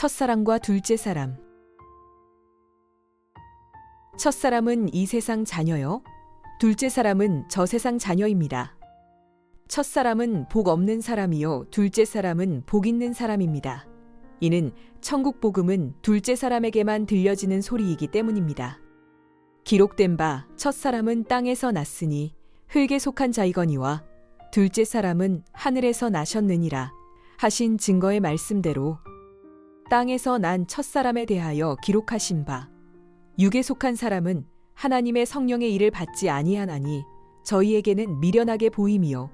첫사랑과 둘째 사람. 첫사람은 이 세상 자녀요. 둘째 사람은 저 세상 자녀입니다. 첫사람은 복 없는 사람이요. 둘째 사람은 복 있는 사람입니다. 이는 천국 복음은 둘째 사람에게만 들려지는 소리이기 때문입니다. 기록된 바 첫사람은 땅에서 났으니 흙에 속한 자이거니와 둘째 사람은 하늘에서 나셨느니라 하신 증거의 말씀대로 땅에서 난 첫사람에 대하여 기록하신 바 육에 속한 사람은 하나님의 성령의 일을 받지 아니하나니 저희에게는 미련하게 보임이요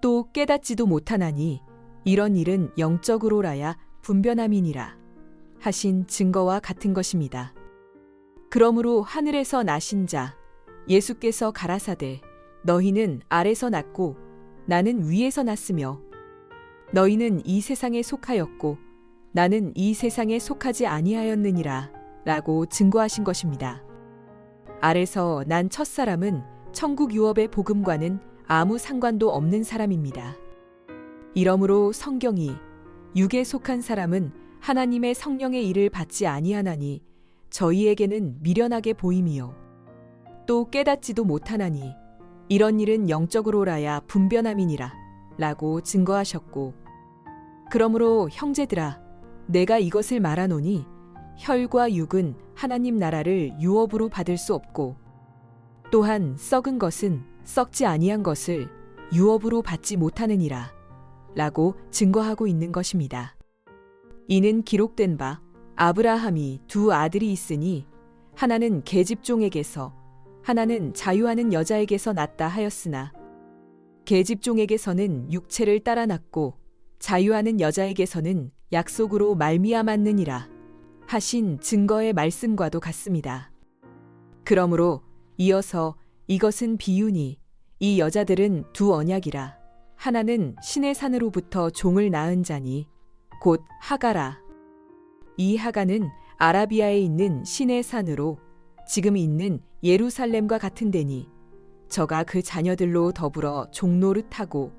또 깨닫지도 못하나니 이런 일은 영적으로라야 분변함이니라 하신 증거와 같은 것입니다. 그러므로 하늘에서 나신 자 예수께서 가라사대 너희는 아래서 났고 나는 위에서 났으며 너희는 이 세상에 속하였고 나는 이 세상에 속하지 아니하였느니라 라고 증거하신 것입니다. 아래서 난 첫 사람은 천국 유업의 복음과는 아무 상관도 없는 사람입니다. 이러므로 성경이 육에 속한 사람은 하나님의 성령의 일을 받지 아니하나니 저희에게는 미련하게 보임이요 또 깨닫지도 못하나니 이런 일은 영적으로라야 분변함이니라 라고 증거하셨고 그러므로 형제들아 내가 이것을 말하노니 혈과 육은 하나님 나라를 유업으로 받을 수 없고 또한 썩은 것은 썩지 아니한 것을 유업으로 받지 못하느니라 라고 증거하고 있는 것입니다. 이는 기록된 바 아브라함이 두 아들이 있으니 하나는 계집종에게서 하나는 자유하는 여자에게서 낳다 하였으나 계집종에게서는 육체를 따라 낳고 자유하는 여자에게서는 약속으로 말미암았느니라 하신 증거의 말씀과도 같습니다. 그러므로 이어서 이것은 비유니 이 여자들은 두 언약이라 하나는 신의 산으로부터 종을 낳은 자니 곧 하가라 이 하가는 아라비아에 있는 신의 산으로 지금 있는 예루살렘과 같은 데니 저가 그 자녀들로 더불어 종노릇하고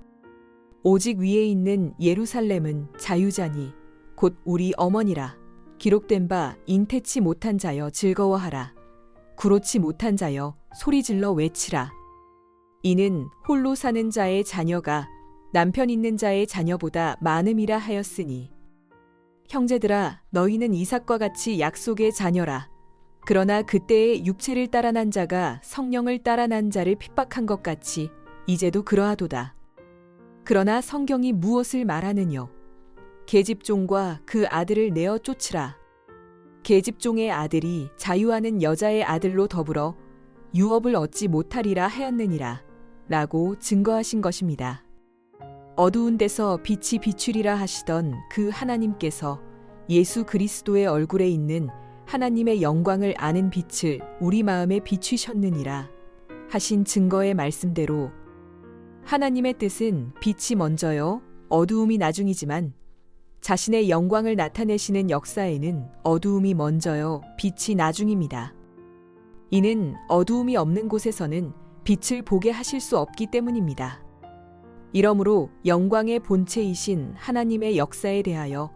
오직 위에 있는 예루살렘은 자유자니 곧 우리 어머니라. 기록된 바 인태치 못한 자여 즐거워하라. 구로치 못한 자여 소리질러 외치라. 이는 홀로 사는 자의 자녀가 남편 있는 자의 자녀보다 많음이라 하였으니. 형제들아 너희는 이삭과 같이 약속의 자녀라. 그러나 그때의 육체를 따라 난 자가 성령을 따라 난 자를 핍박한 것 같이 이제도 그러하도다. 그러나 성경이 무엇을 말하느뇨 계집종과 그 아들을 내어 쫓으라 계집종의 아들이 자유하는 여자의 아들로 더불어 유업을 얻지 못하리라 하였느니라 라고 증거하신 것입니다. 어두운 데서 빛이 비추리라 하시던 그 하나님께서 예수 그리스도의 얼굴에 있는 하나님의 영광을 아는 빛을 우리 마음에 비추셨느니라 하신 증거의 말씀대로 하나님의 뜻은 빛이 먼저요 어두움이 나중이지만 자신의 영광을 나타내시는 역사에는 어두움이 먼저요 빛이 나중입니다. 이는 어두움이 없는 곳에서는 빛을 보게 하실 수 없기 때문입니다. 이러므로 영광의 본체이신 하나님의 역사에 대하여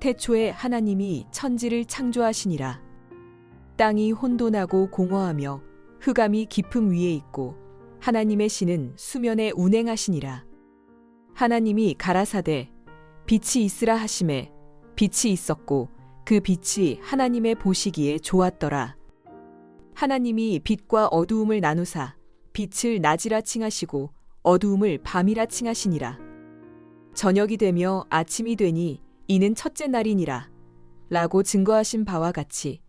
태초에 하나님이 천지를 창조하시니라. 땅이 혼돈하고 공허하며 흑암이 깊음 위에 있고 하나님의 신은 수면에 운행하시니라. 하나님이 가라사대 빛이 있으라 하심에 빛이 있었고 그 빛이 하나님의 보시기에 좋았더라. 하나님이 빛과 어두움을 나누사 빛을 낮이라 칭하시고 어두움을 밤이라 칭하시니라. 저녁이 되며 아침이 되니 이는 첫째 날이니라. 라고 증거하신 바와 같이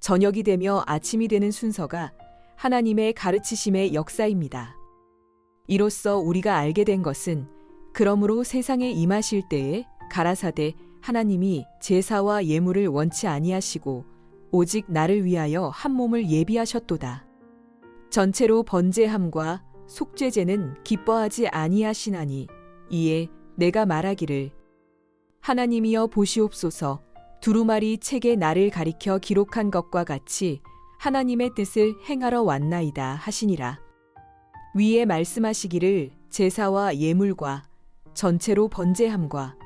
저녁이 되며 아침이 되는 순서가 하나님의 가르치심의 역사입니다. 이로써 우리가 알게 된 것은 그러므로 세상에 임하실 때에 가라사대 하나님이 제사와 예물을 원치 아니하시고 오직 나를 위하여 한 몸을 예비하셨도다. 전체로 번제함과 속죄제는 기뻐하지 아니하시나니 이에 내가 말하기를 하나님이여 보시옵소서 두루마리 책에 나를 가리켜 기록한 것과 같이 하나님의 뜻을 행하러 왔나이다 하시니라. 위에 말씀하시기를 제사와 예물과 전체로 번제함과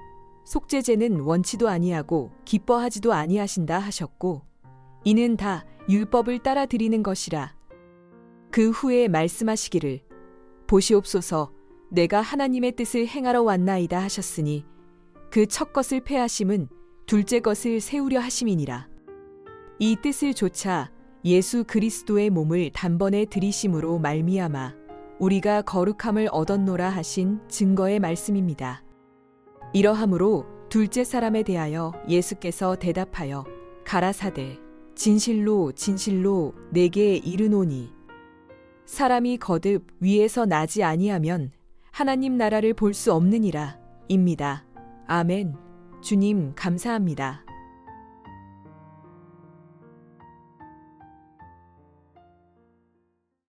속죄제는 원치도 아니하고 기뻐하지도 아니하신다 하셨고 이는 다 율법을 따라 드리는 것이라. 그 후에 말씀하시기를 보시옵소서 내가 하나님의 뜻을 행하러 왔나이다 하셨으니 그 첫 것을 패하심은 둘째 것을 세우려 하심이니라. 이 뜻을 조차 예수 그리스도의 몸을 단번에 들이심으로 말미암아 우리가 거룩함을 얻었노라 하신 증거의 말씀입니다. 이러함으로 둘째 사람에 대하여 예수께서 대답하여 가라사대 진실로 진실로 내게 이르노니 사람이 거듭 위에서 나지 아니하면 하나님 나라를 볼 수 없느니라 입니다. 아멘. 주님 감사합니다.